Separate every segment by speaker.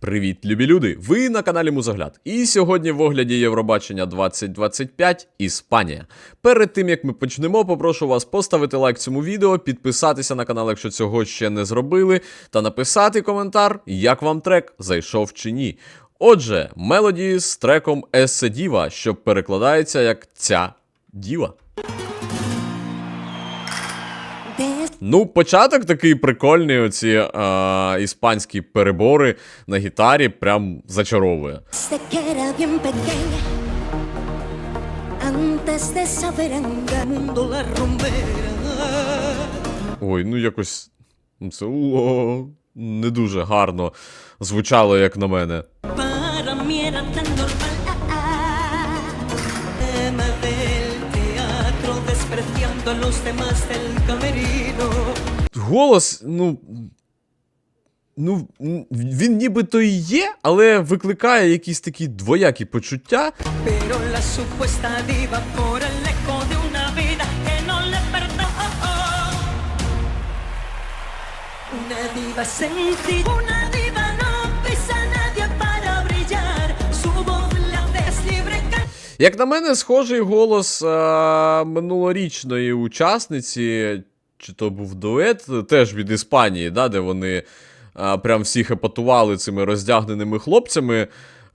Speaker 1: Привіт, любі люди! Ви на каналі Музогляд. І сьогодні в огляді Євробачення 2025 Іспанія. Перед тим як ми почнемо, попрошу вас поставити лайк цьому відео, підписатися на канал, якщо цього ще не зробили, та написати коментар, як вам трек зайшов чи ні. Отже, мелоді з треком Есе Діва, що перекладається як ця діва. Ну, початок такий прикольний, оці е, іспанські перебори на гітарі прям зачаровує. Ой, ну якось ну, це о, не дуже гарно звучало, як на мене. Голос, ну. Ну, він нібито і є, але викликає якісь такі двоякі почуття.
Speaker 2: Diva
Speaker 1: Як на мене, схожий голос а, минулорічної учасниці, чи то був дует, теж від Іспанії, да, де вони а, прям всіх епатували цими роздягненими хлопцями.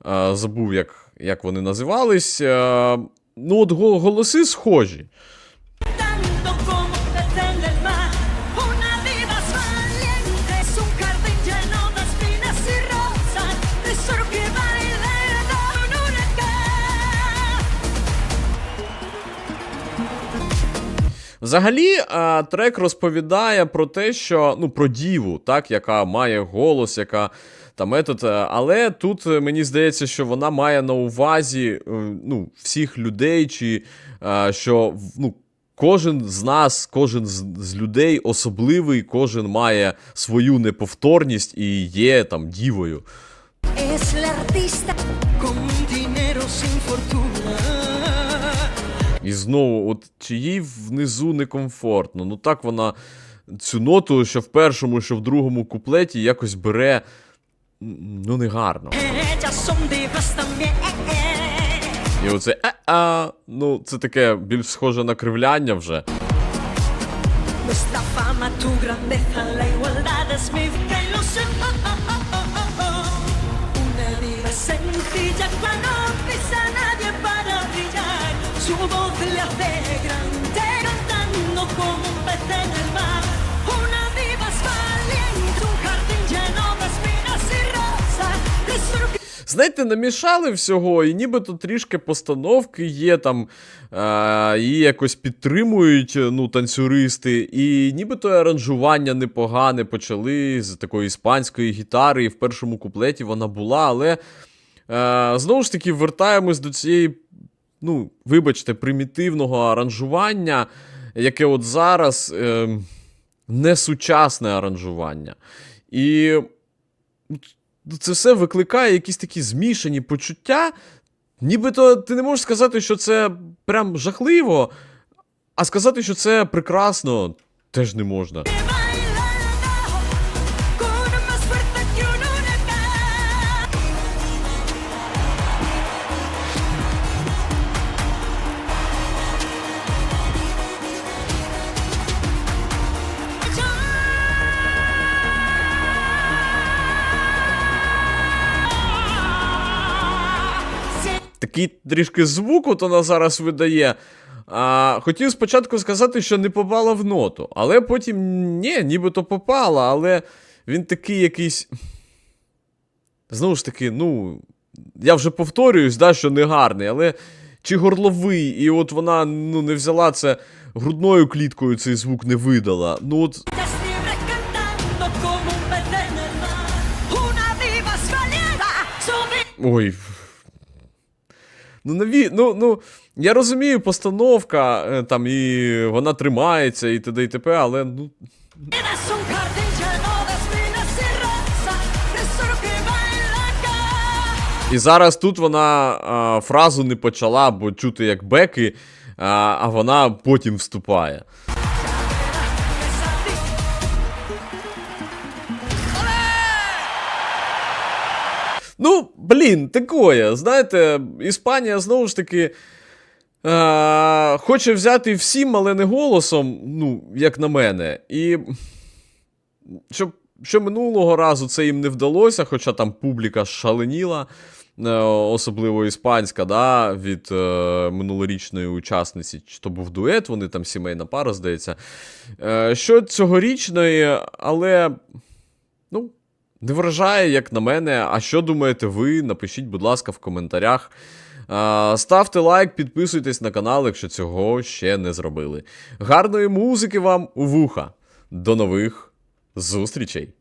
Speaker 1: А, забув, як, як вони називались. А, ну, от голоси схожі. Взагалі, трек розповідає про те, що ну про діву, так, яка має голос, яка там метод. Але тут е, мені здається, що вона має на увазі е, ну, всіх людей, чи е, що ну. Кожен з нас, кожен з, з людей особливий, кожен має свою неповторність і є там дівою.
Speaker 2: Es la artista con dinero sin fortuna.
Speaker 1: І знову, от чи їй внизу некомфортно. Ну так вона цю ноту, що в першому, що в другому куплеті, якось бере. Ну, негарно. І оце е-а, ну, це таке більш схоже на кривляння вже.
Speaker 2: Vida. Una diva sencilla que no pisa nadie para. Su voz le hace grande, cantando como un pez en el mar. Una diva es valiente, un jardín lleno de espinas y rosas.
Speaker 1: Знаєте, намішали всього, і нібито трішки постановки є там, е, її якось підтримують ну, танцюристи, і нібито аранжування непогане почали з такої іспанської гітари, і в першому куплеті вона була, але е, знову ж таки вертаємось до цієї, ну, вибачте, примітивного аранжування, яке от зараз е, несучасне аранжування. І Ну, це все викликає якісь такі змішані почуття. Нібито ти не можеш сказати, що це прям жахливо, а сказати, що це прекрасно, теж не можна. Такий трішки звук от вона зараз видає. А, хотів спочатку сказати, що не попала в ноту, але потім ні, нібито попала, але він такий якийсь. Знову ж таки, ну. Я вже повторююсь, да, що не гарний, але чи горловий, і от вона ну, не взяла це грудною кліткою, цей звук не видала. Ну от Ой. Ну, наві... ну, ну, я розумію, постановка е, там і вона тримається, і т.д. і т.п., але ну. І зараз тут вона а, фразу не почала, бо чути як беки, а, а вона потім вступає. Ну, блін, такое. Знаєте, Іспанія знову ж таки. Е, хоче взяти всім, але не голосом, ну, як на мене. І щоб, що минулого разу це їм не вдалося, хоча там публіка шаленіла, е, особливо іспанська, да, від е, минулорічної учасниці, чи то був дует, вони там сімейна пара, здається. Е, що цьогорічної, але. Ну, не вражає, як на мене. А що думаєте ви? Напишіть, будь ласка, в коментарях. Ставте лайк, підписуйтесь на канал, якщо цього ще не зробили. Гарної музики вам у вуха. До нових зустрічей!